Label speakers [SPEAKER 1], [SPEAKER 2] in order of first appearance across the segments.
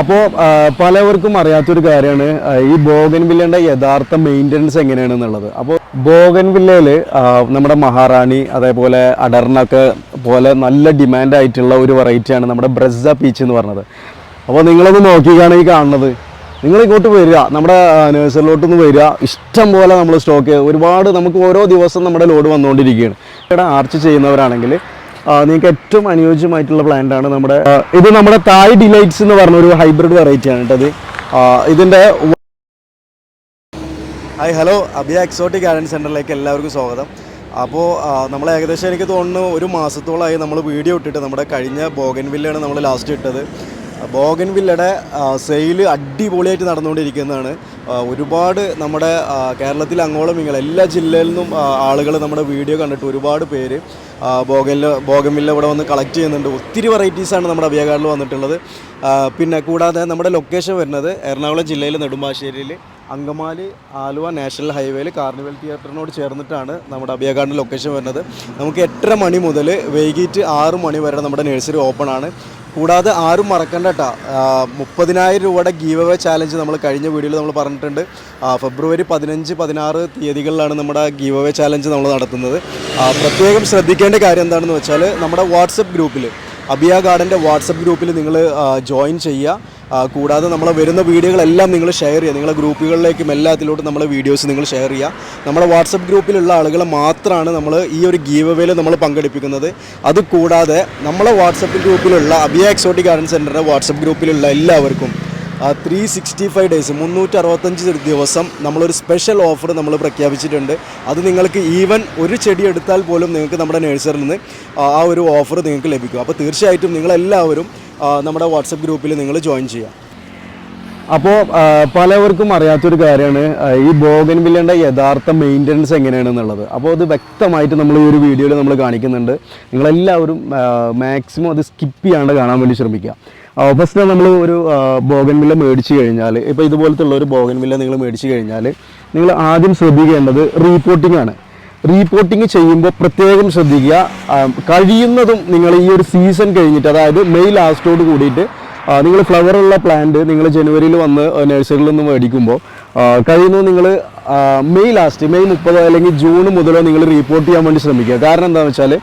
[SPEAKER 1] അപ്പോൾ പലവർക്കും അറിയാത്തൊരു കാര്യമാണ് ഈ ബോഗൻ വില്ലയുടെ യഥാർത്ഥ മെയിന്റനൻസ് എങ്ങനെയാണെന്നുള്ളത്. അപ്പോൾ ബോഗൻ വില്ലയിൽ നമ്മുടെ മഹാറാണി അതേപോലെ അടർണൊക്കെ പോലെ നല്ല ഡിമാൻഡ് ആയിട്ടുള്ള ഒരു വെറൈറ്റിയാണ് നമ്മുടെ ബ്രസ പീച്ച് എന്ന് പറഞ്ഞത്. അപ്പോൾ നിങ്ങളൊന്ന് നോക്കിയാണ് ഈ കാണുന്നത്? നിങ്ങൾ ഇങ്ങോട്ട് വരിക നമ്മുടെ നേഴ്സറിലോട്ടൊന്ന് വരിക. ഇഷ്ടം പോലെ നമ്മൾ സ്റ്റോക്ക് ഒരുപാട് നമുക്ക് ഓരോ ദിവസം നമ്മുടെ ലോഡ് വന്നുകൊണ്ടിരിക്കുകയാണ്. ആർച്ച് ചെയ്യുന്നവരാണെങ്കിൽ നിങ്ങൾക്ക് ഏറ്റവും അനുയോജ്യമായിട്ടുള്ള പ്ലാന്റ് ആണ് നമ്മുടെ ഇത് നമ്മുടെ തായ് ഡിലൈറ്റ്സ് എന്ന് പറഞ്ഞ ഒരു ഹൈബ്രിഡ് വെറൈറ്റി ആണ് കേട്ടത്. ഇതിന്റെ hi hello Abiya exotic garden സെന്ററിലേക്ക് എല്ലാവർക്കും സ്വാഗതം. അപ്പോൾ നമ്മൾ ഏകദേശം എനിക്ക് തോന്നുന്നു ഒരു മാസത്തോളമായി നമ്മൾ വീഡിയോ ഇട്ടിട്ട് നമ്മുടെ കഴിഞ്ഞ ബോഗൻവില്ലാണ് നമ്മൾ ലാസ്റ്റ് ഇട്ടത്. ബോഗൻ വില്ലയുടെ സെയിൽ അടിപൊളിയായിട്ട് നടന്നുകൊണ്ടിരിക്കുന്നതാണ്. ഒരുപാട് നമ്മുടെ കേരളത്തിൽ അങ്ങോളം ഇങ്ങോളം എല്ലാ ജില്ലയിൽ നിന്നും ആളുകൾ നമ്മുടെ വീഡിയോ കണ്ടിട്ട് ഒരുപാട് പേര് ബോഗനിൽ ബോഗൻവില്ല ഇവിടെ വന്ന് കളക്ട് ചെയ്യുന്നുണ്ട്. ഒത്തിരി വെറൈറ്റീസാണ് നമ്മുടെ അബിയഗാർഡിൽ വന്നിട്ടുള്ളത്. പിന്നെ കൂടാതെ നമ്മുടെ ലൊക്കേഷൻ വരുന്നത് എറണാകുളം ജില്ലയിൽ നെടുമ്പാശ്ശേരിയിൽ അങ്കമാലി ആലുവ നാഷണൽ ഹൈവേയിൽ കാർണിവൽ തിയേറ്ററിനോട് ചേർന്നിട്ടാണ് നമ്മുടെ അബിയഗാർഡിന്റെ ലൊക്കേഷൻ വരുന്നത്. നമുക്ക് എട്ടര മണി മുതൽ വൈകിട്ട് ആറ് മണി വരെ നമ്മുടെ നഴ്സറി ഓപ്പൺ ആണ്. കൂടാതെ ആരും മറക്കണ്ട കേട്ടോ. മുപ്പതിനായിരം രൂപയുടെ ഗീവ് അവേ ചാലഞ്ച് നമ്മൾ കഴിഞ്ഞ വീഡിയോയിൽ നമ്മൾ പറഞ്ഞിട്ടുണ്ട്. ഫെബ്രുവരി പതിനഞ്ച് പതിനാറ് തീയതികളിലാണ് നമ്മുടെ ഗീവ് അവേ ചാലഞ്ച് നമ്മൾ നടത്തുന്നത്. പ്രത്യേകം ശ്രദ്ധിക്കേണ്ട കാര്യം എന്താണെന്ന് വെച്ചാൽ നമ്മുടെ വാട്സപ്പ് ഗ്രൂപ്പിൽ അബിയ ഗാർഡന്റെ വാട്സപ്പ് ഗ്രൂപ്പിൽ നിങ്ങൾ ജോയിൻ ചെയ്യുക. കൂടാതെ നമ്മൾ വരുന്ന വീഡിയോകളെല്ലാം നിങ്ങൾ ഷെയർ ചെയ്യുക. നിങ്ങളുടെ ഗ്രൂപ്പുകളിലേക്കും എല്ലാത്തിലോട്ടും നമ്മളെ വീഡിയോസ് നിങ്ങൾ ഷെയർ ചെയ്യുക. നമ്മുടെ വാട്സപ്പ് ഗ്രൂപ്പിലുള്ള ആളുകളെ മാത്രമാണ് നമ്മൾ ഈ ഒരു ഗീവ് അവേയിൽ നമ്മൾ പങ്കെടുപ്പിക്കുന്നത്. അതുകൂടാതെ നമ്മളെ വാട്സപ്പ് ഗ്രൂപ്പിലുള്ള അബിയ എക്സോട്ടിക് ഗാർഡൻ സെന്ററിന്റെ വാട്സപ്പ് ഗ്രൂപ്പിലുള്ള എല്ലാവർക്കും ത്രീ സിക്സ്റ്റി ഫൈവ് ഡേയ്സ് മുന്നൂറ്റി അറുപത്തഞ്ച് ദിവസം നമ്മളൊരു സ്പെഷ്യൽ ഓഫർ നമ്മൾ പ്രഖ്യാപിച്ചിട്ടുണ്ട്. അത് നിങ്ങൾക്ക് ഈവൻ ഒരു ചെടി എടുത്താൽ പോലും നിങ്ങൾക്ക് നമ്മുടെ നേഴ്സറിൽ നിന്ന് ആ ഒരു ഓഫർ നിങ്ങൾക്ക് ലഭിക്കും. അപ്പോൾ തീർച്ചയായിട്ടും നിങ്ങളെല്ലാവരും നമ്മുടെ വാട്സപ്പ് ഗ്രൂപ്പിൽ നിങ്ങൾ ജോയിൻ ചെയ്യാം. അപ്പോൾ പലവർക്കും അറിയാത്തൊരു കാര്യമാണ് ഈ ബോഗൻ വില്ലേന്റെ യഥാർത്ഥ മെയിന്റനൻസ് എങ്ങനെയാണെന്നുള്ളത്. അപ്പോൾ അത് വ്യക്തമായിട്ട് നമ്മൾ ഈ ഒരു വീഡിയോയിൽ നമ്മൾ കാണിക്കുന്നുണ്ട്. നിങ്ങളെല്ലാവരും മാക്സിമം അത് സ്കിപ്പ് ചെയ്യാണ്ട് കാണാൻ വേണ്ടി ശ്രമിക്കുക. ഫസ്റ്റ് നമ്മൾ ഒരു ബോഗൻ വില്ല മേടിച്ച് കഴിഞ്ഞാൽ ഇപ്പോൾ ഇതുപോലത്തെ ഉള്ള ഒരു ബോഗൻ വില്ല നിങ്ങൾ മേടിച്ച് കഴിഞ്ഞാൽ നിങ്ങൾ ആദ്യം ശ്രദ്ധിക്കേണ്ടത് റീപോർട്ടിംഗ് ആണ്. റീപോർട്ടിംഗ് ചെയ്യുമ്പോൾ പ്രത്യേകം ശ്രദ്ധിക്കുക. കഴിയുന്നതും നിങ്ങൾ ഈ ഒരു സീസൺ കഴിഞ്ഞിട്ട് അതായത് മെയ് ലാസ്റ്റോട് കൂടിയിട്ട് നിങ്ങൾ ഫ്ലവർ ഉള്ള പ്ലാന്റ് നിങ്ങൾ ജനുവരിയിൽ വന്ന് നഴ്സറിയിൽ നിന്ന് മേടിക്കുമ്പോൾ കഴിയുന്നത് നിങ്ങൾ മെയ് ലാസ്റ്റ് മെയ് മുപ്പതോ അല്ലെങ്കിൽ ജൂൺ മുതലോ നിങ്ങൾ റീപ്പോർട്ട് ചെയ്യാൻ വേണ്ടി ശ്രമിക്കുക. കാരണം എന്താണെന്ന് വെച്ചാൽ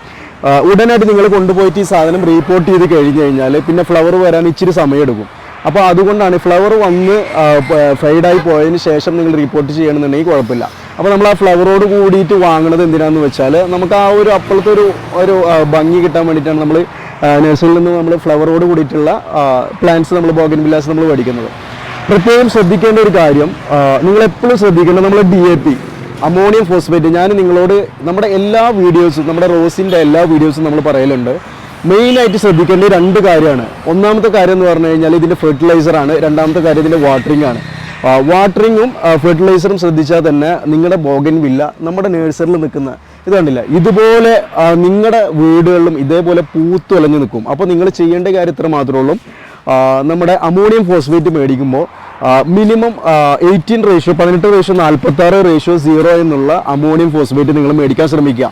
[SPEAKER 1] ഉടനായിട്ട് നിങ്ങൾ കൊണ്ടുപോയിട്ട് ഈ സാധനം റീപ്പോർട്ട് ചെയ്ത് കഴിഞ്ഞ് കഴിഞ്ഞാൽ പിന്നെ ഫ്ലവർ വരാൻ ഇച്ചിരി സമയമെടുക്കും. അപ്പോൾ അതുകൊണ്ടാണ് ഫ്ലവർ വന്ന് ഫെയ്ഡായി പോയതിന് ശേഷം നിങ്ങൾ റിപ്പോർട്ട് ചെയ്യണമെന്നുണ്ടെങ്കിൽ കുഴപ്പമില്ല. അപ്പോൾ നമ്മൾ ആ ഫ്ലവറോട് കൂടിയിട്ട് വാങ്ങുന്നത് എന്തിനാന്ന് വെച്ചാൽ നമുക്ക് ആ ഒരു അപ്പോഴത്തെ ഒരു ഒരു ഭംഗി കിട്ടാൻ വേണ്ടിയിട്ടാണ് നമ്മൾ നഴ്സറിയിൽ നിന്ന് നമ്മൾ ഫ്ലവറോട് കൂടിയിട്ടുള്ള പ്ലാന്റ്സ് നമ്മൾ ബോഗൻ വില്ലാസ് നമ്മൾ മേടിക്കുന്നത്. പ്രത്യേകം ശ്രദ്ധിക്കേണ്ട ഒരു കാര്യം നിങ്ങൾ എപ്പോഴും ശ്രദ്ധിക്കേണ്ടത് നമ്മൾ D A P ammonium phosphate ഞാൻ നിങ്ങളോട് നമ്മുടെ എല്ലാ വീഡിയോസും നമ്മുടെ റോസിന്റെ എല്ലാ വീഡിയോസും നമ്മൾ പറയലുണ്ട്. മെയിനായിട്ട് ശ്രദ്ധിക്കേണ്ട രണ്ട് കാര്യമാണ്. ഒന്നാമത്തെ കാര്യം എന്ന് പറഞ്ഞു കഴിഞ്ഞാൽ ഇതിന്റെ ഫെർട്ടിലൈസറാണ് രണ്ടാമത്തെ കാര്യം ഇതിന്റെ വാട്ടറിംഗ് ആണ്. വാട്ടറിങ്ങും ഫെർട്ടിലൈസറും ശ്രദ്ധിച്ചാൽ തന്നെ നിങ്ങളുടെ ബോഗൻ വില്ല നമ്മുടെ നേഴ്സറിൽ നിൽക്കുന്ന ഇത് കണ്ടില്ല? ഇതുപോലെ നിങ്ങളുടെ വീടുകളിലും ഇതേപോലെ പൂത്തുലഞ്ഞു നിൽക്കും. അപ്പോൾ നിങ്ങൾ ചെയ്യേണ്ട കാര്യം ഇത്ര മാത്രമേ ഉള്ളൂ. നമ്മുടെ അമോണിയം ഫോസ്ഫേറ്റ് മേടിക്കുമ്പോൾ മിനിമം എയ്റ്റീൻ റേഷ്യോ പതിനെട്ട് റേഷ്യോ നാൽപ്പത്തി ആറ് റേഷ്യോ സീറോ എന്നുള്ള അമോണിയം ഫോസ്ഫേറ്റ് നിങ്ങൾ മേടിക്കാൻ ശ്രമിക്കുക.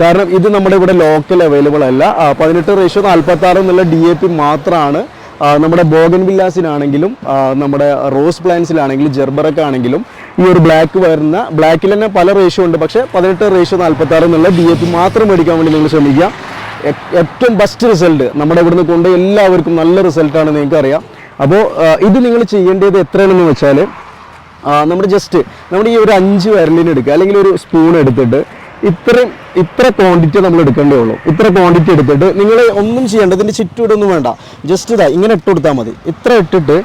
[SPEAKER 1] കാരണം ഇത് നമ്മുടെ ഇവിടെ ലോക്കൽ അവൈലബിൾ അല്ല. പതിനെട്ട് റേഷ്യോ നാൽപ്പത്തി ആറ് എന്നുള്ള ഡി എ പി മാത്രമാണ് നമ്മുടെ ബോഗൻ വില്ലാസിനാണെങ്കിലും നമ്മുടെ റോസ് പ്ലാന്റ്സിലാണെങ്കിലും ജെർബറൊക്കെ ആണെങ്കിലും ഈ ഒരു ബ്ലാക്ക് വരുന്ന ബ്ലാക്കിൽ തന്നെ പല റേഷ്യോ ഉണ്ട്. പക്ഷേ പതിനെട്ട് റേഷ്യോ നാൽപ്പത്തി ആറ് എന്നുള്ള ഡി എ പി മാത്രം മേടിക്കാൻ വേണ്ടി നിങ്ങൾ ശ്രമിക്കുക. ഏറ്റവും ബെസ്റ്റ് റിസൾട്ട് നമ്മുടെ ഇവിടുന്ന് കൊണ്ട് എല്ലാവർക്കും നല്ല റിസൾട്ടാണ് നിങ്ങൾക്ക് അറിയാം. അപ്പോൾ ഇത് നിങ്ങൾ ചെയ്യേണ്ടത് എത്രയാണെന്ന് വെച്ചാൽ നമ്മുടെ ജസ്റ്റ് നമ്മുടെ ഈ ഒരു അഞ്ച് വിരലിന് എടുക്കുക. അല്ലെങ്കിൽ ഒരു സ്പൂൺ എടുത്തിട്ട് ഇത്രയും ഇത്ര ക്വാണ്ടിറ്റി നമ്മൾ എടുക്കേണ്ടേ ഉള്ളൂ. ഇത്ര ക്വാണ്ടിറ്റി എടുത്തിട്ട് നിങ്ങൾ ഒന്നും ചെയ്യേണ്ട ഇതിന്റെ ചുറ്റൂടൊന്നും വേണ്ട. ജസ്റ്റ് ഇതാ ഇങ്ങനെ ഇട്ട് കൊടുത്താൽ മതി. ഇത്ര ഇട്ടിട്ട്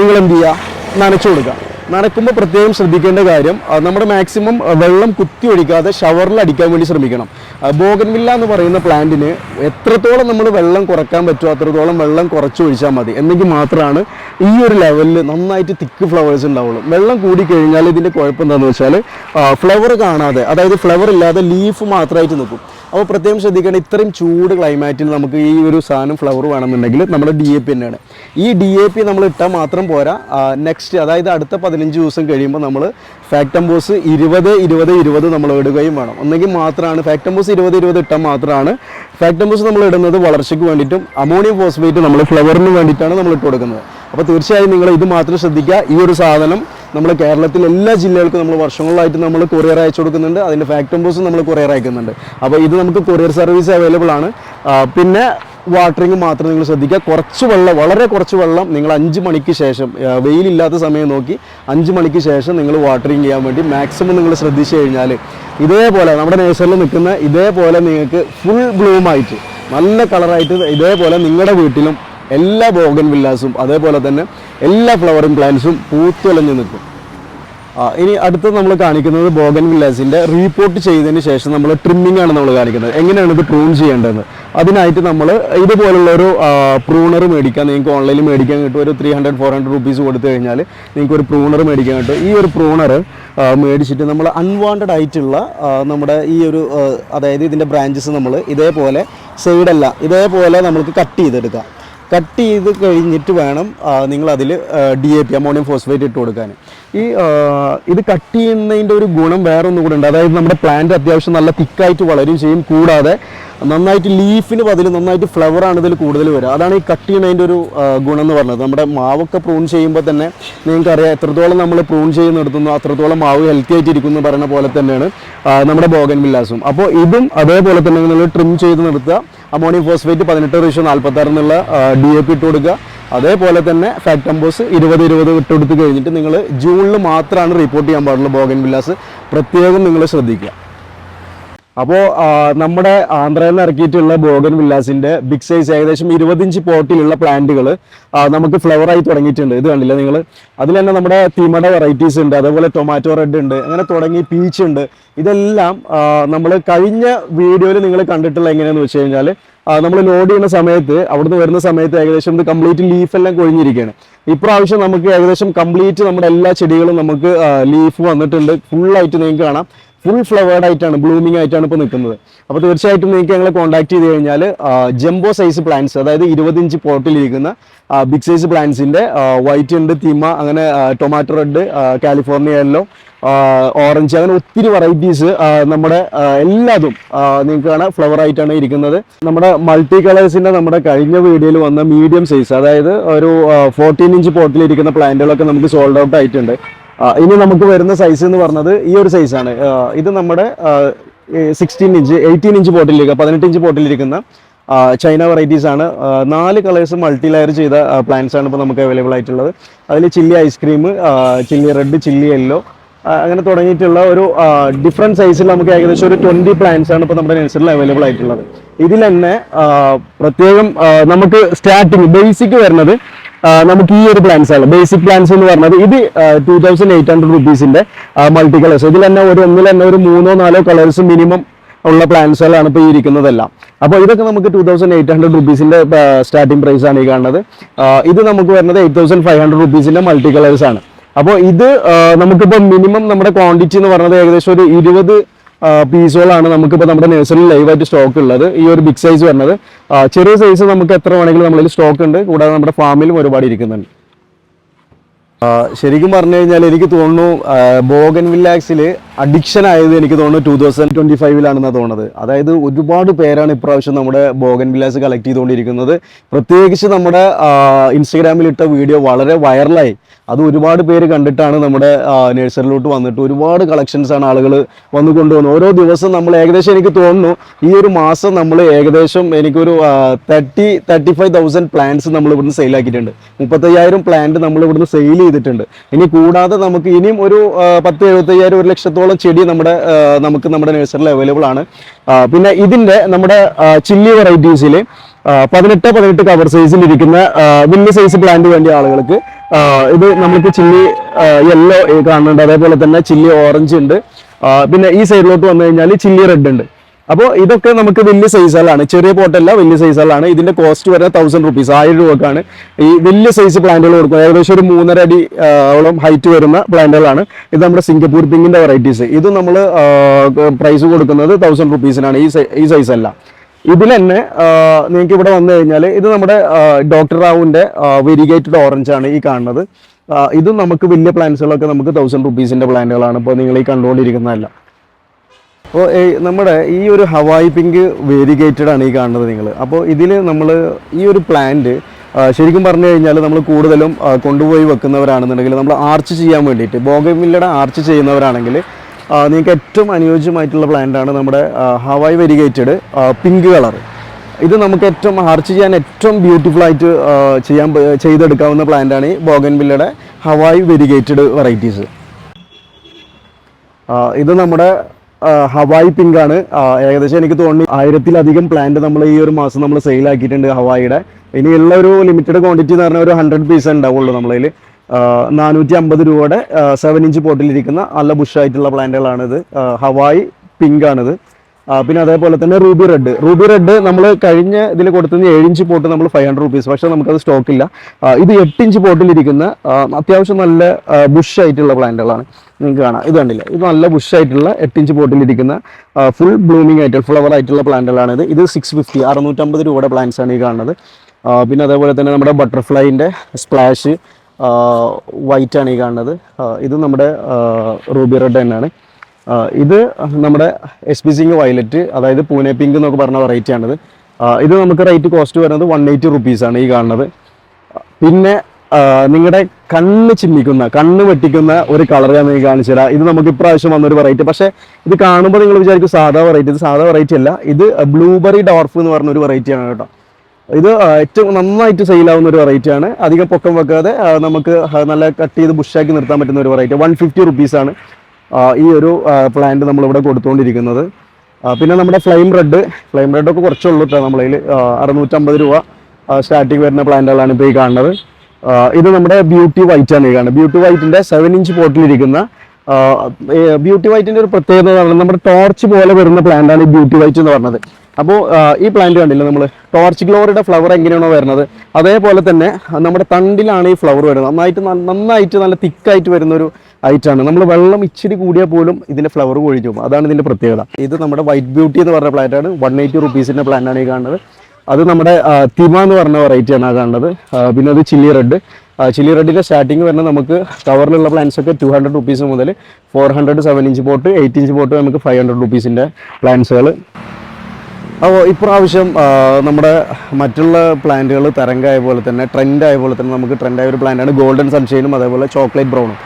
[SPEAKER 1] നിങ്ങൾ എന്ത് ചെയ്യുക? നനച്ചു കൊടുക്കുക. നനക്കുമ്പോൾ പ്രത്യേകം ശ്രദ്ധിക്കേണ്ട കാര്യം നമ്മുടെ മാക്സിമം വെള്ളം കുത്തി ഒഴിക്കാതെ ഷവറിൽ അടിക്കാൻ വേണ്ടി ശ്രമിക്കണം. ബോഗൻവില്ല എന്ന് പറയുന്ന പ്ലാന്റിന് എത്രത്തോളം നമ്മൾ വെള്ളം കുറയ്ക്കാൻ പറ്റുമോ അത്രത്തോളം വെള്ളം കുറച്ച് ഒഴിച്ചാൽ മതി. എന്നെങ്കിൽ മാത്രമാണ് ഈ ഒരു ലെവലിൽ നന്നായിട്ട് തിക്ക് ഫ്ലവേഴ്സ് ഉണ്ടാവുള്ളൂ. വെള്ളം കൂടി കഴിഞ്ഞാൽ ഇതിന്റെ കുഴപ്പം എന്താണെന്ന് വെച്ചാൽ ഫ്ലവർ കാണാതെ അതായത് ഫ്ലവർ ഇല്ലാതെ ലീഫ് മാത്രമായിട്ട് നിൽക്കും. അപ്പോൾ പ്രത്യേകം ശ്രദ്ധിക്കേണ്ട ഇത്രയും ചൂട് ക്ലൈമാറ്റിൽ നമുക്ക് ഈ ഒരു സാധനം ഫ്ലവർ വേണമെന്നുണ്ടെങ്കിൽ നമ്മുടെ ഡി എ പി തന്നെയാണ്. ഈ ഡി എ പി നമ്മൾ ഇട്ടാൽ മാത്രം പോരാ. നെക്സ്റ്റ് അതായത് അടുത്ത പതിനഞ്ച് ദിവസം കഴിയുമ്പോൾ നമ്മൾ ഫാക്ടംബോസ് ഇരുപത് ഇരുപത് ഇരുപത് നമ്മൾ ഇടുകയും വേണം. ഒന്നെങ്കിൽ മാത്രമാണ് ഫാക്ടംബോസ് ഇരുപത് ഇരുപത് ഇട്ടാൽ മാത്രമാണ്. ഫാക്ടംബോസ് നമ്മൾ ഇടുന്നത് വളർച്ചയ്ക്ക് വേണ്ടിയിട്ടും അമോണിയം ഫോസ്ഫേറ്റ് നമ്മൾ ഫ്ലവറിന് വേണ്ടിയിട്ടാണ് നമ്മൾ ഇട്ട് കൊടുക്കുന്നത് അപ്പോൾ തീർച്ചയായും നിങ്ങൾ ഇത് മാത്രം ശ്രദ്ധിക്കുക. ഈ ഒരു സാധനം നമ്മൾ കേരളത്തിലെ എല്ലാ ജില്ലകൾക്കും നമ്മൾ വർഷങ്ങളായിട്ട് നമ്മൾ കൊറിയർ അയച്ചു കൊടുക്കുന്നുണ്ട്. അതിന്റെ ഫാക്ടംബോസും നമ്മൾ കൊറിയർ അയക്കുന്നുണ്ട്. അപ്പോൾ ഇത് നമുക്ക് കൊറിയർ സർവീസ് അവൈലബിൾ ആണ്. പിന്നെ വാട്ടറിങ് മാത്രം നിങ്ങൾ ശ്രദ്ധിക്കുക. കുറച്ച് വെള്ളം വളരെ കുറച്ച് വെള്ളം നിങ്ങൾ അഞ്ച് മണിക്ക് ശേഷം വെയിലില്ലാത്ത സമയം നോക്കി അഞ്ച് മണിക്ക് ശേഷം നിങ്ങൾ വാട്ടറിങ് ചെയ്യാൻ വേണ്ടി മാക്സിമം നിങ്ങൾ ശ്രദ്ധിച്ചു കഴിഞ്ഞാൽ ഇതേപോലെ നമ്മുടെ നേഴ്സറിൽ നിൽക്കുന്ന ഇതേപോലെ നിങ്ങൾക്ക് ഫുൾ ബ്ലൂമായിട്ട് നല്ല കളറായിട്ട് ഇതേപോലെ നിങ്ങളുടെ വീട്ടിലും എല്ലാ ബോഗൻ വില്ലാസും അതേപോലെ തന്നെ എല്ലാ ഫ്ലവറിങ് പ്ലാന്റ്സും പൂത്തുലഞ്ഞു നിൽക്കും. ഇനി അടുത്ത് നമ്മൾ കാണിക്കുന്നത് ബോഗൻ വില്ലാസിന്റെ റീപോർട്ട് ചെയ്തതിന് ശേഷം നമ്മൾ ട്രിമ്മിംഗ് ആണ് നമ്മൾ കാണിക്കുന്നത്. എങ്ങനെയാണ് ഇത് പ്രൂൺ ചെയ്യേണ്ടത്? അതിനായിട്ട് നമ്മൾ ഇതുപോലുള്ള ഒരു പ്രൂണർ മേടിക്കാൻ നിങ്ങൾക്ക് ഓൺലൈനിൽ മേടിക്കാൻ കിട്ടും. ഒരു three hundred four hundred rupees കൊടുത്തു കഴിഞ്ഞാൽ നിങ്ങൾക്ക് ഒരു പ്രൂണർ മേടിക്കാൻ കിട്ടും. ഈ ഒരു പ്രൂണർ മേടിച്ചിട്ട് നമ്മൾ അൺവാണ്ടഡ് ആയിട്ടുള്ള നമ്മുടെ ഈ ഒരു അതായത് ഇതിന്റെ ബ്രാഞ്ചസ് നമ്മൾ ഇതേപോലെ സൈഡല്ല ഇതേപോലെ നമുക്ക് കട്ട് ചെയ്തെടുക്കാം. കട്ട് ചെയ്ത് കഴിഞ്ഞിട്ട് വേണം നിങ്ങൾ അതിൽ D A P ammonium phosphate ഇട്ട് കൊടുക്കാൻ ഈ ഇത് കട്ട് ചെയ്യുന്നതിന്റെ ഒരു ഗുണം വേറെ ഒന്നും കൂടെ ഉണ്ട്. അതായത് നമ്മുടെ പ്ലാന്റ് അത്യാവശ്യം നല്ല തിക്കായിട്ട് വളരും ചെയ്യും കൂടാതെ നന്നായിട്ട് ലീഫിന് പതിൽ നന്നായിട്ട് ഫ്ലവർ ആണ് ഇതിൽ കൂടുതൽ വരിക. അതാണ് ഈ കട്ട് ചെയ്യുന്നതിന്റെ ഒരു ഗുണം എന്ന് പറഞ്ഞത്. നമ്മുടെ മാവൊക്കെ പ്രൂൺ ചെയ്യുമ്പോൾ തന്നെ നിങ്ങൾക്കറിയാം എത്രത്തോളം നമ്മൾ പ്രൂൺ ചെയ്ത് നിർത്തുന്നു അത്രത്തോളം മാവ് ഹെൽത്തി ആയിട്ട് ഇരിക്കുന്നു പറയുന്ന പോലെ തന്നെയാണ് നമ്മുടെ ബോഗൻ വില്ലാസും. അപ്പോൾ ഇതും അതേപോലെ തന്നെ നിങ്ങൾ ട്രിം ചെയ്ത് നിർത്തുക. അമോണിയം ഫോസ്ഫേറ്റ് പതിനെട്ട് റേഷ്യോ നാൽപ്പത്തി ആറ് എന്നുള്ള ഡി എ പി ഇട്ട് കൊടുക്കുക. അതേപോലെ തന്നെ ഫാക്ടംബോസ് ഇരുപത് ഇരുപത് ഇട്ടുകൊടുത്ത് കഴിഞ്ഞിട്ട് നിങ്ങൾ ജൂണിൽ മാത്രമാണ് റിപ്പോർട്ട് ചെയ്യാൻ പാടുള്ളൂ ബോഗൻ വില്ലാസ് പ്രത്യേകം നിങ്ങൾ ശ്രദ്ധിക്കുക. അപ്പോൾ നമ്മുടെ ആന്ധ്രയിൽ നിന്ന് ഇറക്കിയിട്ടുള്ള ബോഗൻ വില്ലാസിന്റെ ബിഗ് സൈസ് ഏകദേശം ഇരുപതിഞ്ച് പോട്ടിലുള്ള പ്ലാന്റുകൾ നമുക്ക് ഫ്ലവർ ആയി തുടങ്ങിയിട്ടുണ്ട്. ഇത് കണ്ടില്ല നിങ്ങൾ അതിൽ തന്നെ നമ്മുടെ തീമട വെറൈറ്റീസ് ഉണ്ട്. അതേപോലെ ടൊമാറ്റോ റെഡ് ഉണ്ട്. അങ്ങനെ തുടങ്ങി പീച്ച് ഉണ്ട്. ഇതെല്ലാം നമ്മൾ കഴിഞ്ഞ വീഡിയോയിൽ നിങ്ങൾ കണ്ടിട്ടുള്ള എങ്ങനെയാണെന്ന് വെച്ച് കഴിഞ്ഞാൽ നമ്മൾ ലോഡ് ചെയ്യുന്ന സമയത്ത് അവിടുന്ന് വരുന്ന സമയത്ത് ഏകദേശം ഇത് കംപ്ലീറ്റ് ലീഫ് എല്ലാം കൊഴിഞ്ഞിരിക്കുകയാണ്. ഇപ്രാവശ്യം നമുക്ക് ഏകദേശം കംപ്ലീറ്റ് നമ്മുടെ എല്ലാ ചെടികളും നമുക്ക് ലീഫ് വന്നിട്ടുണ്ട്. ഫുള്ളായിട്ട് നിങ്ങൾക്ക് കാണാം. ഫുൾ ഫ്ലവേർഡ് ആയിട്ടാണ് ബ്ലൂമിംഗ് ആയിട്ടാണ് ഇപ്പോൾ നിൽക്കുന്നത് അപ്പോൾ തീർച്ചയായിട്ടും നിങ്ങൾക്ക് ഞങ്ങളെ കോൺടാക്ട് ചെയ്ത് കഴിഞ്ഞാൽ ജംബോ സൈസ് പ്ലാന്റ്സ് അതായത് ഇരുപത് ഇഞ്ച് പോട്ടിലിരിക്കുന്ന ബിഗ് സൈസ് പ്ലാന്റ്സിന്റെ വൈറ്റ് ഉണ്ട് തീമ അങ്ങനെ tomato red California yellow orange അങ്ങനെ ഒത്തിരി വെറൈറ്റീസ് നമ്മുടെ എല്ലാതും നിങ്ങൾക്ക് കാണാം ഫ്ലവർ ആയിട്ടാണ് ഇരിക്കുന്നത്. നമ്മുടെ മൾട്ടി കളേഴ്സിന്റെ നമ്മുടെ കഴിഞ്ഞ വീഡിയോയിൽ വന്ന മീഡിയം സൈസ് അതായത് ഒരു ഫോർട്ടീൻ ഇഞ്ച് പോട്ടിലിരിക്കുന്ന പ്ലാന്റുകളൊക്കെ നമുക്ക് സോൾഡ് ഔട്ട് ആയിട്ടുണ്ട്. ഇനി നമുക്ക് വരുന്ന സൈസ് എന്ന് പറഞ്ഞത് ഈ ഒരു സൈസാണ് ഇത് നമ്മുടെ സിക്സ്റ്റീൻ ഇഞ്ച് എയ്റ്റീൻ ഇഞ്ച് പോട്ടിലിരിക്കുക പതിനെട്ട് ഇഞ്ച് പോട്ടിലിരിക്കുന്ന ആ, ചൈന വെറൈറ്റീസ് ആണ്. നാല് കളേഴ്സ് മൾട്ടി ലെയർ ചെയ്ത പ്ലാന്റ്സ് ആണ് ഇപ്പോൾ നമുക്ക് അവൈലബിൾ ആയിട്ടുള്ളത്. അതിൽ chilli ice cream chilli red chilli yellow അങ്ങനെ തുടങ്ങിയിട്ടുള്ള ഒരു ഡിഫറെന്റ് സൈസിൽ നമുക്ക് ഏകദേശം ഒരു ട്വന്റി പ്ലാന്റ്സ് ആണ് ഇപ്പോൾ നമ്മുടെ നഴ്സറിയിൽ അവൈലബിൾ ആയിട്ടുള്ളത്. ഇതിൽ തന്നെ പ്രത്യേകം നമുക്ക് സ്റ്റാർട്ടിങ് ബേസിക് വരുന്നത് നമുക്ക് ഈ ഒരു പ്ലാൻസ് ആണ്. ബേസിക് പ്ലാൻസ് എന്ന് പറഞ്ഞത് ഇത് ടൂ തൗസൻഡ് എയ്റ്റ് ഹൺഡ്രഡ് റുപ്പീസിന്റെ മൾട്ടി കളേഴ്സ് ഇതിൽ തന്നെ ഒരു ഒന്നിൽ തന്നെ ഒരു മൂന്നോ നാലോ കളേഴ്സ് മിനിമം ഉള്ള പ്ലാൻസുകളാണ് ഇപ്പോൾ ഈ ഇരിക്കുന്നതെല്ലാം. അപ്പോൾ ഇതൊക്കെ നമുക്ക് ടൂ തൗസൻഡ് എയ്റ്റ് ഹൺഡ്രഡ് റുപ്പീസിന്റെ സ്റ്റാർട്ടിംഗ് പ്രൈസ് ആണ് ഈ കാണുന്നത്. ഇത് നമുക്ക് വരുന്നത് എയ്റ്റ് തൗസൻഡ് ഫൈവ് ഹൺഡ്രഡ് റുപ്പീസിന്റെ മൾട്ടി കളേഴ്സ് ആണ്. അപ്പോൾ ഇത് നമുക്കിപ്പോൾ മിനിമം നമ്മുടെ ക്വാണ്ടിറ്റി എന്ന് പറയുന്നത് ഏകദേശം ഒരു ഇരുപത് പീസുകളാണ് നമുക്കിപ്പോൾ നമ്മുടെ നഴ്സറിയിൽ ലൈവായിട്ട് സ്റ്റോക്ക് ഉള്ളത്. ഈ ഒരു ബിഗ് സൈസ് വരുന്നത്. ചെറിയ സൈസ് നമുക്ക് എത്ര വേണമെങ്കിലും നമ്മളിൽ സ്റ്റോക്ക് ഉണ്ട്. കൂടാതെ നമ്മുടെ ഫാമിലും ഒരുപാട് ഇരിക്കുന്നുണ്ട്. ശരിക്കും പറഞ്ഞു കഴിഞ്ഞാൽ എനിക്ക് തോന്നുന്നു ബോഗൻ വില്ലാക്സിൽ അഡിക്ഷൻ ആയത് എനിക്ക് തോന്നുന്നത് ടൂ തൗസൻഡ് ട്വന്റി ഫൈവിലാണെന്നാണ് തോന്നുന്നത്. അതായത് ഒരുപാട് പേരാണ് ഇപ്രാവശ്യം നമ്മുടെ ബോഗൻ വില്ലാസ് കളക്ട് ചെയ്തുകൊണ്ടിരിക്കുന്നത്. പ്രത്യേകിച്ച് നമ്മുടെ ഇൻസ്റ്റഗ്രാമിൽ ഇട്ട വീഡിയോ വളരെ വൈറലായി. അത് ഒരുപാട് പേര് കണ്ടിട്ടാണ് നമ്മുടെ നഴ്സറിയിലോട്ട് വന്നിട്ട് ഒരുപാട് കളക്ഷൻസ് ആണ് ആളുകൾ വന്നു കൊണ്ടുവന്നത്. ഓരോ ദിവസം നമ്മൾ ഏകദേശം എനിക്ക് തോന്നുന്നു ഈ ഒരു മാസം നമ്മൾ ഏകദേശം എനിക്കൊരു thirty thirty five thousand plants നമ്മൾ ഇവിടുന്ന് സെയിൽ ആക്കിയിട്ടുണ്ട്. മുപ്പത്തയ്യായിരം പ്ലാന്റ് നമ്മൾ ഇവിടുന്ന് സെയിൽ ചെയ്തിട്ടുണ്ട്. ഇനി കൂടാതെ നമുക്ക് ഇനിയും ഒരു പത്ത് എഴുപത്തയ്യായിരം ഒരു ലക്ഷത്തോളം ചെടി നമ്മുടെ നമുക്ക് നമ്മുടെ നഴ്സറിയിൽ അവൈലബിൾ ആണ്. പിന്നെ ഇതിന്റെ നമ്മുടെ ചില്ലി വെറൈറ്റീസിൽ പതിനെട്ട് പതിനെട്ട് കവർ സൈസിൽ ഇരിക്കുന്ന വലിയ സൈസ് പ്ലാന്റ് വേണ്ടിയ ആളുകൾക്ക് ഇത് നമുക്ക് ചില്ലി യെല്ലോ കാണുന്നുണ്ട്. അതേപോലെ തന്നെ ചില്ലി ഓറഞ്ച് ഉണ്ട്. പിന്നെ ഈ സൈഡിലോട്ട് വന്നു കഴിഞ്ഞാൽ ചില്ലി റെഡ് ഉണ്ട്. അപ്പോൾ ഇതൊക്കെ നമുക്ക് വലിയ സൈസുകളാണ് ചെറിയ പോട്ടല്ല വലിയ സൈസുകളാണ് ഇതിന്റെ കോസ്റ്റ് വരുന്നത് തൗസൻഡ് റുപ്പീസ് ആയിരം രൂപക്കാണ്. ഈ വലിയ സൈസ് പ്ലാന്റുകൾ കൊടുക്കുന്നത് ഏകദേശം ഒരു മൂന്നര അടി ഓളം ഹൈറ്റ് വരുന്ന പ്ലാന്റുകളാണ് ഇത് നമ്മുടെ സിംഗപ്പൂർ പിങ്കിന്റെ വെറൈറ്റീസ് ഇത് നമ്മൾ പ്രൈസ് കൊടുക്കുന്നത് തൗസൻഡ് റുപ്പീസിനാണ് ഈ ഈ സൈസ് അല്ല. ഇതിൽ തന്നെ നിങ്ങൾക്ക് ഇവിടെ വന്നു കഴിഞ്ഞാൽ ഇത് നമ്മുടെ ഡോക്ടർ റാവുവിന്റെ വെരിഗേറ്റഡ് ഓറഞ്ച് ആണ് ഈ കാണുന്നത്. ഇതും നമുക്ക് വലിയ പ്ലാന്റ്സുകളൊക്കെ നമുക്ക് തൗസൻഡ് റുപ്പീസിന്റെ പ്ലാന്റുകളാണ് ഇപ്പോൾ നിങ്ങൾ ഈ കണ്ടുകൊണ്ടിരിക്കുന്നതല്ല. അപ്പോൾ നമ്മുടെ ഈ ഒരു ഹവായി പിങ്ക് വേരിഗേറ്റഡ് ആണ് ഈ കാണുന്നത് നിങ്ങൾ. അപ്പോൾ ഇതിൽ നമ്മൾ ഈ ഒരു പ്ലാന്റ് ശരിക്കും പറഞ്ഞു കഴിഞ്ഞാൽ നമ്മൾ കൂടുതലും കൊണ്ടുപോയി വെക്കുന്നവരാണെന്നുണ്ടെങ്കിൽ നമ്മൾ ആർച്ച് ചെയ്യാൻ വേണ്ടിയിട്ട് ബോഗമില്ലയുടെ ആർച്ച് ചെയ്യുന്നവരാണെങ്കിൽ നിങ്ങൾക്ക് ഏറ്റവും അനുയോജ്യമായിട്ടുള്ള പ്ലാന്റാണ് നമ്മുടെ ഹവായ് വെരിഗേറ്റഡ് പിങ്ക് കളർ. ഇത് നമുക്ക് ഏറ്റവും ആർച്ച് ചെയ്യാൻ ഏറ്റവും ബ്യൂട്ടിഫുൾ ആയിട്ട് ചെയ്യാൻ ചെയ്തെടുക്കാവുന്ന പ്ലാന്റാണ് ഈ ബോഗൻവില്ലയുടെ ഹവായ് വെരിഗേറ്റഡ് വെറൈറ്റീസ് ഇത് നമ്മുടെ ഹവായി പിങ്ക് ആണ്. ഏകദേശം എനിക്ക് തോന്നുന്നു ആയിരത്തിലധികം പ്ലാന്റ് നമ്മൾ ഈ ഒരു മാസം നമ്മൾ സെയിൽ ആക്കിയിട്ടുണ്ട് ഹവായിയുടെ. ഇനിയുള്ള ഒരു ലിമിറ്റഡ് ക്വാണ്ടിറ്റി എന്ന് പറഞ്ഞാൽ ഒരു ഹൺഡ്രഡ് പീസ് ഉണ്ടാവുള്ളൂ നമ്മളതിൽ നാനൂറ്റി അമ്പത് രൂപയുടെ സെവൻ ഇഞ്ച് പോട്ടിലിരിക്കുന്ന നല്ല ബുഷായിട്ടുള്ള പ്ലാന്റുകളാണിത് ഹവായ് പിങ്ക് ആണിത്. പിന്നെ അതേപോലെ തന്നെ റൂബി റെഡ്. റൂബി റെഡ് നമ്മൾ കഴിഞ്ഞ ഇതിൽ കൊടുത്തുന്ന ഏഴ് ഇഞ്ച് പോട്ട് നമ്മൾ ഫൈവ് ഹൺഡ്രഡ് റുപ്പീസ് പക്ഷേ നമുക്കത് സ്റ്റോക്ക് ഇല്ല. ഇത് എട്ട് ഇഞ്ച് പോട്ടിലിരിക്കുന്ന അത്യാവശ്യം നല്ല ബുഷ് ആയിട്ടുള്ള പ്ലാന്റുകളാണ്. നിങ്ങൾക്ക് കാണാം. ഇത് കണ്ടില്ല? ഇത് നല്ല ബുഷ് ആയിട്ടുള്ള എട്ട് ഇഞ്ച് പോട്ടിലിരിക്കുന്ന ഫുൾ ബ്ലൂമിംഗ് ആയിട്ടുള്ള ഫ്ലവർ ആയിട്ടുള്ള പ്ലാന്റുകളാണ് ഇത്. ഇത് സിക്സ് ഫിഫ്റ്റി അറുന്നൂറ്റമ്പത് രൂപയുടെ പ്ലാന്റ്സ് ആണ് ഈ കാണുന്നത്. പിന്നെ അതേപോലെ തന്നെ നമ്മുടെ ബട്ടർഫ്ലൈന്റെ സ്പ്ലാഷ് വൈറ്റ് ആണ് ഈ കാണുന്നത്. ഇത് നമ്മുടെ റൂബി റെഡ് തന്നെയാണ്. ഇത് നമ്മുടെ എസ് പി സിങ് വയലറ്റ് അതായത് പൂനെ പിങ്ക് എന്നൊക്കെ പറഞ്ഞ വെറൈറ്റി ആണിത്. ഇത് നമുക്ക് റേറ്റ് കോസ്റ്റ് വരുന്നത് വൺ എയ്റ്റി റുപ്പീസാണ് ഈ കാണുന്നത്. പിന്നെ നിങ്ങളുടെ കണ്ണ് ചിമ്മിക്കുന്ന കണ്ണ് വെട്ടിക്കുന്ന ഒരു കളർ ഞാൻ നിങ്ങൾക്ക് കാണിച്ചു തരാം. ഇത് നമുക്ക് ഇപ്രാവശ്യം വന്നൊരു വെറൈറ്റി പക്ഷേ ഇത് കാണുമ്പോൾ നിങ്ങൾ വിചാരിക്കും സാധാ വെറൈറ്റി ഇത് സാധാ വെറൈറ്റി അല്ല. ഇത് ബ്ലൂബെറി ഡോർഫ് എന്ന് പറഞ്ഞ ഒരു വെറൈറ്റി ആണ് കേട്ടോ. ഇത് ഏറ്റവും നന്നായിട്ട് സെയിലാവുന്ന ഒരു വെറൈറ്റി ആണ്. അധികം പൊക്കം വെക്കാതെ നമുക്ക് നല്ല കട്ട് ചെയ്ത് ബുഷാക്കി നിർത്താൻ പറ്റുന്ന ഒരു വെറൈറ്റി വൺ ഫിഫ്റ്റി റുപ്പീസാണ് ഈ ഒരു പ്ലാന്റ് നമ്മളിവിടെ കൊടുത്തുകൊണ്ടിരിക്കുന്നത് പിന്നെ നമ്മുടെ ഫ്ലെയിം റെഡ് ഫ്ലെയിം ഒക്കെ കുറച്ചുള്ളൂ കേട്ടോ നമ്മളതിൽ അറുന്നൂറ്റമ്പത് രൂപ സ്റ്റാർട്ടിങ് വരുന്ന പ്ലാന്റുകളാണ് ഇപ്പോൾ ഈ കാണുന്നത്. ഇത് നമ്മുടെ ബ്യൂട്ടി വൈറ്റ് ആണ് ഈ കാണുന്നത്. ബ്യൂട്ടി വൈറ്റിന്റെ സെവൻ ഇഞ്ച് പോട്ടിലിരിക്കുന്ന ബ്യൂട്ടി വൈറ്റിന്റെ ഒരു പ്രത്യേകത എന്ന് പറയുന്നത് നമ്മുടെ ടോർച്ച് പോലെ വരുന്ന പ്ലാന്റാണ് ഈ ബ്യൂട്ടി വൈറ്റ് എന്ന് പറഞ്ഞത്. അപ്പോൾ ഈ പ്ലാന്റ് കണ്ടില്ല നമ്മൾ ടോർച്ച് ഗ്ലോറിയുടെ ഫ്ലവർ എങ്ങനെയാണോ വരുന്നത്? അതേപോലെ തന്നെ നമ്മുടെ തണ്ടിലാണ് ഈ ഫ്ലവർ വരുന്നത്. നന്നായിട്ട് നന്നായിട്ട് നല്ല തിക്കായിട്ട് വരുന്ന ഐറ്റാണ് നമ്മൾ വെള്ളം ഇച്ചിരി കൂടിയാൽ പോലും ഇതിന്റെ ഫ്ലവർ കൊഴിഞ്ഞു പോകും. അതാണ് ഇതിന്റെ പ്രത്യേകത. ഇത് നമ്മുടെ വൈറ്റ് ബ്യൂട്ടി എന്ന് പറഞ്ഞ പ്ലാന്റാണ് വൺ എയ്റ്റി റുപ്പീസിന്റെ പ്ലാന്റാണ് ഈ കാണുന്നത്. അത് നമ്മുടെ തിമ എന്ന് പറഞ്ഞ വെറൈറ്റി ആണ് ആ കാണുന്നത്. പിന്നെ അത് ചില്ലി റെഡ് ചില്ലി റെഡിന്റെ സ്റ്റാർട്ടിങ് വരുന്നത് നമുക്ക് കവറിലുള്ള പ്ലാന്റ്സ് ഒക്കെ ടു ഹൺഡ്രഡ് റുപ്പീസ് മുതൽ four hundred seven inch pot eight inch pot നമുക്ക് ഫൈവ് ഹൺഡ്രഡ് റുപ്പീസിന്റെ പ്ലാന്റ്സുകൾ അപ്പോൾ ഇപ്രാവശ്യം നമ്മുടെ മറ്റുള്ള പ്ലാന്റുകൾ തരംഗായ പോലെ തന്നെ ട്രെൻഡായ പോലെ തന്നെ നമുക്ക് ട്രെൻഡായ ഒരു പ്ലാന്റാണ് ഗോൾഡൻ സൺഷൈനും അതേപോലെ ചോക്ലേറ്റ് ബ്രൗണും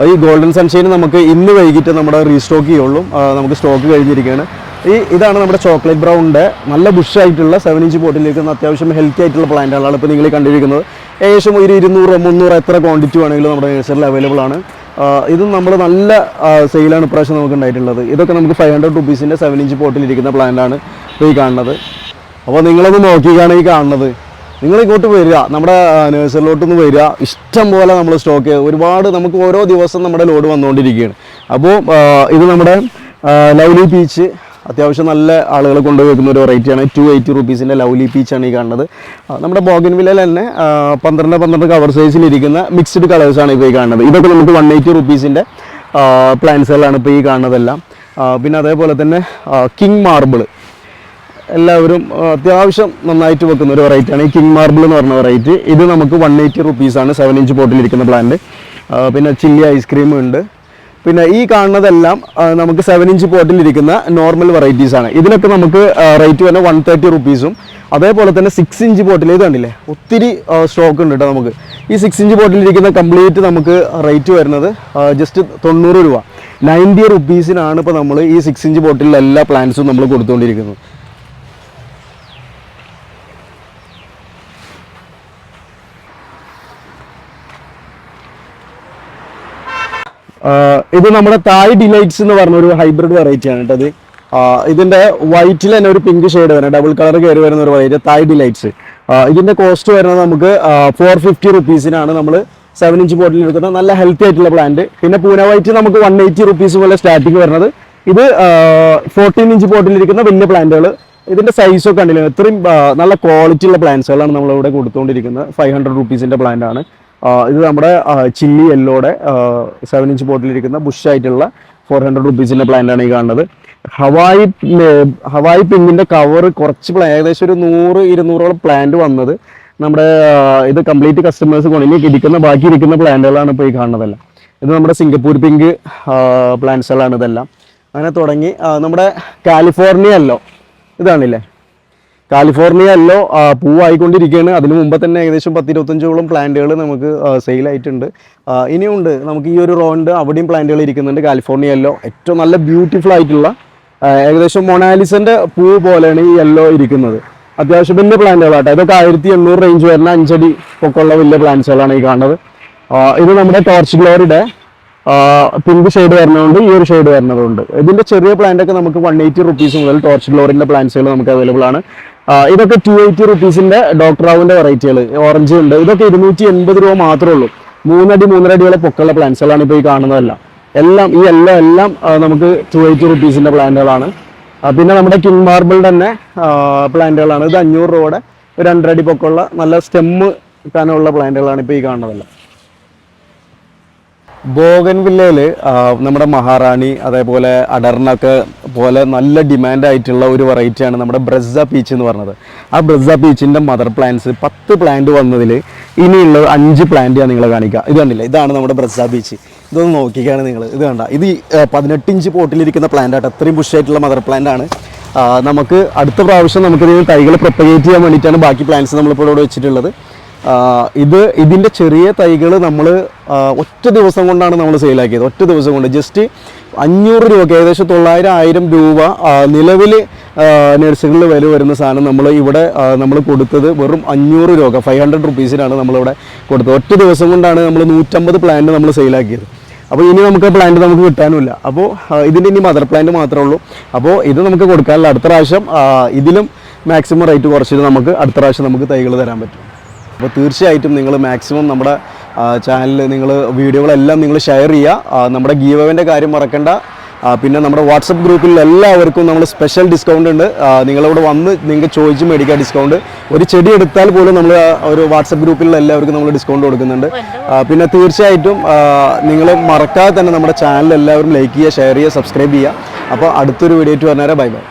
[SPEAKER 1] ഈ ഗോൾഡൻ സൺഷൈൻ നമുക്ക് ഇന്ന് വൈകിട്ട് നമ്മുടെ റീസ്റ്റോക്ക് ചെയ്യുള്ളൂ. നമുക്ക് സ്റ്റോക്ക് കഴിഞ്ഞിരിക്കുകയാണ്. ഈ ഇതാണ് നമ്മുടെ ചോക്ലേറ്റ് ബ്രൗണിന്റെ നല്ല ബുഷായിട്ടുള്ള സെവൻ ഇഞ്ച് ബോട്ടിലേക്ക് അത്യാവശ്യം ഹെൽത്തി ആയിട്ടുള്ള പ്ലാന്റുകളാണ് ഇപ്പോൾ നിങ്ങൾ കണ്ടിരിക്കുന്നത്. ഏകദേശം ഒരു ഇരുന്നൂറ് മുന്നൂറ് എത്ര ക്വാണ്ടിറ്റി വേണമെങ്കിലും നമ്മുടെ നേഴ്സറിൽ അവൈലബിൾ ആണ്. ഇത് ഇതും നമ്മൾ നല്ല സെയിലാണ് ഇപ്രാവശ്യം നമുക്ക് ഉണ്ടായിട്ടുള്ളത്. ഇതൊക്കെ നമുക്ക് ഫൈവ് ഹൺഡ്രഡ് റുപ്പീസിന്റെ സെവൻ ഇഞ്ച് പോട്ടിലിരിക്കുന്ന പ്ലാന്റാണ് ഇപ്പോൾ ഈ കാണുന്നത്. അപ്പോൾ നിങ്ങളൊന്ന് നോക്കിയാണ് ഈ കാണുന്നത്. നിങ്ങൾ ഇങ്ങോട്ട് വരിക നമ്മുടെ നഴ്സറിലോട്ടൊന്ന് വരിക ഇഷ്ടം പോലെ നമ്മൾ സ്റ്റോക്ക് ഒരുപാട് നമുക്ക് ഓരോ ദിവസം നമ്മുടെ ലോഡ് വന്നുകൊണ്ടിരിക്കുകയാണ്. അപ്പോൾ ഇത് നമ്മുടെ ലൗലി പീച്ച് അത്യാവശ്യം നല്ല ആളുകൾ കൊണ്ടുപോയിക്കുന്ന ഒരു വെറൈറ്റിയാണ് ടു എയ്റ്റി റുപ്പീസിന്റെ ലവ്ലി പീച്ചാണ് ഈ കാണുന്നത്. നമ്മുടെ ബോഗൻവില്ലയിൽ തന്നെ പന്ത്രണ്ട് പന്ത്രണ്ട് കവർ സൈസിലിരിക്കുന്ന മിക്സ്ഡ് കളേഴ്സാണ് ഇപ്പോൾ ഈ കാണുന്നത്. ഇതൊക്കെ നമുക്ക് വൺ എയ്റ്റി റുപ്പീസിന്റെ പ്ലാന്റ്സുകളാണ് ഇപ്പോൾ ഈ കാണുന്നതെല്ലാം. പിന്നെ അതേപോലെ തന്നെ കിങ് മാർബിൾ എല്ലാവരും അത്യാവശ്യം നന്നായിട്ട് വെക്കുന്ന ഒരു വെറൈറ്റിയാണ് ഈ കിങ് മാർബിൾ എന്ന് പറഞ്ഞ വെറൈറ്റി ഇത് നമുക്ക് വൺ എയ്റ്റി റുപ്പീസാണ് സെവൻ ഇഞ്ച് ബോട്ടിലിരിക്കുന്ന പ്ലാന്റ് പിന്നെ ചില്ലി ഐസ്ക്രീം ഉണ്ട്. പിന്നെ ഈ കാണുന്നതെല്ലാം നമുക്ക് സെവൻ ഇഞ്ച് പോട്ടിലിരിക്കുന്ന നോർമൽ വെറൈറ്റീസ് ആണ്. ഇതിനൊക്കെ നമുക്ക് റേറ്റ് വരുന്നത് വൺ തേർട്ടി റുപ്പീസും അതേപോലെ തന്നെ സിക്സ് ഇഞ്ച് ബോട്ടിൽ ഇത് കണ്ടില്ലേ? ഒത്തിരി സ്റ്റോക്ക് ഉണ്ട് കേട്ടോ നമുക്ക്. ഈ സിക്സ് ഇഞ്ച് ബോട്ടിലിരിക്കുന്ന കംപ്ലീറ്റ് നമുക്ക് റേറ്റ് വരുന്നത് ജസ്റ്റ് തൊണ്ണൂറ് രൂപ. നയന്റി റുപ്പീസിനാണ് ഇപ്പോൾ നമ്മൾ ഈ സിക്സ് ഇഞ്ച് ബോട്ടിലെ എല്ലാ പ്ലാന്റ്സും നമ്മൾ കൊടുത്തുകൊണ്ടിരിക്കുന്നത് ഇത് നമ്മുടെ തായ് ഡിലൈറ്റ്സ് എന്ന് പറഞ്ഞ ഒരു ഹൈബ്രിഡ് വെറൈറ്റി ആണ് കേട്ടോ ഇത്. ഇതിന്റെ വൈറ്റിൽ തന്നെ ഒരു പിങ്ക് ഷെയ്ഡ് വരുന്നത് ഡബിൾ കളർ കയറി വരുന്ന ഒരു വെറൈറ്റി തായ് ഡിലൈറ്റ്സ്. ഇതിന്റെ കോസ്റ്റ് വരുന്നത് നമുക്ക് ഫോർ ഫിഫ്റ്റി റുപ്പീസിനാണ് നമ്മൾ സെവൻ ഇഞ്ച് ബോട്ടിൽ എടുക്കുന്ന നല്ല ഹെൽത്തി ആയിട്ടുള്ള പ്ലാന്റ് പിന്നെ പൂന വൈറ്റ് നമുക്ക് വൺ എയ്റ്റി റുപ്പീസ് പോലെ സ്റ്റാർട്ടിങ് വരുന്നത്. ഇത് ഫോർട്ടീൻ ഇഞ്ച് പോട്ടിലിരിക്കുന്ന വലിയ പ്ലാന്റുകൾ ഇതിന്റെ സൈസ് ഒക്കെ കണ്ടില്ല ഇത്രയും നല്ല ക്വാളിറ്റി ഉള്ള പ്ലാന്റ്സുകളാണ് നമ്മളിവിടെ കൊടുത്തുകൊണ്ടിരിക്കുന്നത് ഫൈവ് ഹൺഡ്രഡ് റുപ്പീസിന്റെ പ്ലാന്റ് ആണ്. ഇത് നമ്മുടെ ചില്ലി യെല്ലോടെ സെവൻ ഇഞ്ച് ബോട്ടിലിരിക്കുന്ന ബുഷ് ആയിട്ടുള്ള ഫോർ ഹൺഡ്രഡ് റുപ്പീസിന്റെ പ്ലാന്റ് ആണ് ഈ കാണുന്നത്. ഹവായി ഹവായി പിങ്കിന്റെ കവർ കുറച്ച് ഏകദേശം ഒരു നൂറ് ഇരുന്നൂറോളം പ്ലാന്റ് വന്നത് നമ്മുടെ ഇത് കംപ്ലീറ്റ് കസ്റ്റമേഴ്സ് കൊണ്ടിനി ഇരിക്കുന്ന ബാക്കി ഇരിക്കുന്ന പ്ലാന്റുകളാണ് ഇപ്പോൾ ഈ കാണുന്നതെല്ലാം. ഇത് നമ്മുടെ സിംഗപ്പൂർ പിങ്ക് പ്ലാന്റ്സുകളാണ് ഇതെല്ലാം. അങ്ങനെ തുടങ്ങി നമ്മുടെ കാലിഫോർണിയ അല്ലോ ഇതാണില്ലേ? കാലിഫോർണിയ എല്ലോ പൂവായിക്കൊണ്ടിരിക്കുകയാണ്. അതിന് മുമ്പ് തന്നെ ഏകദേശം പത്തിരുപത്തഞ്ചോളം പ്ലാന്റുകൾ നമുക്ക് സെയിലായിട്ടുണ്ട്. ഇനിയുണ്ട് നമുക്ക് ഈ ഒരു റോണ്ട് അവിടെയും പ്ലാന്റുകൾ ഇരിക്കുന്നുണ്ട് കാലിഫോർണിയ എല്ലോ ഏറ്റവും നല്ല ബ്യൂട്ടിഫുൾ ആയിട്ടുള്ള ഏകദേശം മൊണാലിസിന്റെ പൂ പോലെയാണ് ഈ യെല്ലോ ഇരിക്കുന്നത്. അത്യാവശ്യം വലിയ പ്ലാന്റുകളാട്ടോ. ഇതൊക്കെ ആയിരത്തി എണ്ണൂറ് റേഞ്ച് വരുന്ന അഞ്ചടി പൊക്കമുള്ള വലിയ പ്ലാന്റ്സുകളാണ് ഈ കാണുന്നത്. ഇത് നമ്മുടെ ടോർച്ച് ഗ്ലോറിയുടെ പിങ്ക് ഷെയ്ഡ് വരുന്നതുകൊണ്ട് ഈ ഒരു ഷെയ്ഡ് വരുന്നതുകൊണ്ട്. ഇതിന്റെ ചെറിയ പ്ലാന്റ് ഒക്കെ നമുക്ക് വൺ എയ്റ്റി റുപ്പീസ് മുതൽ ടോർച്ച് ഗ്ലോറിന്റെ പ്ലാന്റ്സുകൾ നമുക്ക് അവൈലബിൾ ആണ്. ഇതൊക്കെ ടു എയ്റ്റി റുപ്പീസിന്റെ ഡോക്ടർ റാവുന്റെ വെറൈറ്റികൾ ഓറഞ്ച് ഉണ്ട്. ഇതൊക്കെ ഇരുന്നൂറ്റി എൺപത് രൂപ മാത്രമേ ഉള്ളൂ. മൂന്നടി മൂന്നര പൊക്കുള്ള പ്ലാന്റ്സുകളാണ് ഇപ്പോൾ ഈ കാണുന്നതെല്ലാം. എല്ലാം ഈ എല്ലാം എല്ലാം നമുക്ക് ടു എയ്റ്റി റുപ്പീസിന്റെ പ്ലാന്റുകളാണ് പിന്നെ നമ്മുടെ കിങ് മാർബിൾ തന്നെ പ്ലാന്റുകളാണ് ഇത് അഞ്ഞൂറ് രൂപയുടെ ഒരു രണ്ടരടി പൊക്കുള്ള നല്ല സ്റ്റെമ്മ് കനമുള്ള പ്ലാന്റുകളാണ് ഇപ്പോൾ ഈ കാണുന്നതെല്ലാം. ബോഗൻ വില്ലയിൽ നമ്മുടെ മഹാറാണി അതേപോലെ അടർണൊക്കെ പോലെ നല്ല ഡിമാൻഡ് ആയിട്ടുള്ള ഒരു വെറൈറ്റിയാണ് നമ്മുടെ ബ്രസ പീച്ച് എന്ന് പറഞ്ഞത്. ആ ബ്രസ പീച്ചിന്റെ മദർ പ്ലാന്റ്സ് പത്ത് പ്ലാന്റ് വന്നതിൽ ഇനിയുള്ള അഞ്ച് പ്ലാന്റ് ഞാൻ നിങ്ങളെ കാണിക്കുക ഇത് കണ്ടില്ല? ഇതാണ് നമ്മുടെ ബ്രസ പീച്ച് ഇതൊന്ന് നോക്കിക്കാണ് നിങ്ങൾ ഇത് കണ്ട. ഇത് പതിനെട്ട് ഇഞ്ച് പോട്ടിലിരിക്കുന്ന പ്ലാന്റ് ആട്ടോ. അത്രയും ബുഷായിട്ടുള്ള മദർ പ്ലാന്റ് ആണ്. നമുക്ക് അടുത്ത പ്രാവശ്യം നമുക്ക് ഇതിന് തൈകൾ പ്രൊപ്പഗേറ്റ് ചെയ്യാൻ വേണ്ടിയിട്ടാണ് ബാക്കി പ്ലാന്റ്സ് നമ്മളിപ്പോൾ ഇവിടെ വെച്ചിട്ടുള്ളത്. ഇത് ഇതിന്റെ ചെറിയ തൈകൾ നമ്മൾ ഒറ്റ ദിവസം കൊണ്ടാണ് നമ്മൾ സെയിലാക്കിയത്. ഒറ്റ ദിവസം കൊണ്ട്. ജസ്റ്റ് അഞ്ഞൂറ് രൂപ ഏകദേശം തൊള്ളായിരം ആയിരം രൂപ നിലവിൽ നഴ്സുകളിൽ വില വരുന്ന സാധനം നമ്മൾ ഇവിടെ നമ്മൾ കൊടുത്തത് വെറും അഞ്ഞൂറ് രൂപ ഫൈവ് ഹൺഡ്രഡ് റുപ്പീസിനാണ് നമ്മളിവിടെ കൊടുത്തത്. ഒറ്റ ദിവസം കൊണ്ടാണ് നമ്മൾ നൂറ്റമ്പത് പ്ലാന്റ് നമ്മൾ സെയിലാക്കിയത്. അപ്പോൾ ഇനി നമുക്ക് പ്ലാന്റ് നമുക്ക് കിട്ടാനുമില്ല അപ്പോൾ ഇതിന്റെ ഇനി മദർ പ്ലാന്റ് മാത്രമേ ഉള്ളൂ. അപ്പോൾ ഇത് നമുക്ക് കൊടുക്കാനുള്ള അടുത്ത പ്രാവശ്യം ഇതിലും മാക്സിമം റേറ്റ് കുറച്ചിട്ട് നമുക്ക് അടുത്ത പ്രാവശ്യം നമുക്ക് തൈകൾ തരാൻ പറ്റും. അപ്പോൾ തീർച്ചയായിട്ടും നിങ്ങൾ മാക്സിമം നമ്മുടെ ചാനലിൽ നിങ്ങൾ വീഡിയോകളെല്ലാം നിങ്ങൾ ഷെയർ ചെയ്യുക. നമ്മുടെ ഗീവവന്റെ കാര്യം മറക്കണ്ട. പിന്നെ നമ്മുടെ വാട്സപ്പ് ഗ്രൂപ്പിൽ എല്ലാവർക്കും നമ്മൾ സ്പെഷ്യൽ ഡിസ്കൗണ്ട് ഉണ്ട്. നിങ്ങളിവിടെ വന്ന് നിങ്ങൾക്ക് ചോദിച്ച് മേടിക്കുക ഡിസ്കൗണ്ട് ഒരു ചെടി എടുത്താൽ പോലും നമ്മൾ ഒരു വാട്സപ്പ് ഗ്രൂപ്പിൽ എല്ലാവർക്കും നമ്മൾ ഡിസ്കൗണ്ട് കൊടുക്കുന്നുണ്ട്. പിന്നെ തീർച്ചയായിട്ടും നിങ്ങൾ മറക്കാതെ തന്നെ നമ്മുടെ ചാനൽ എല്ലാവരും ലൈക്ക് ചെയ്യുക ഷെയർ ചെയ്യുക സബ്സ്ക്രൈബ് ചെയ്യുക. അപ്പോൾ അടുത്തൊരു വീഡിയോ ആയിട്ട് പറഞ്ഞാൽ ബൈ ബൈ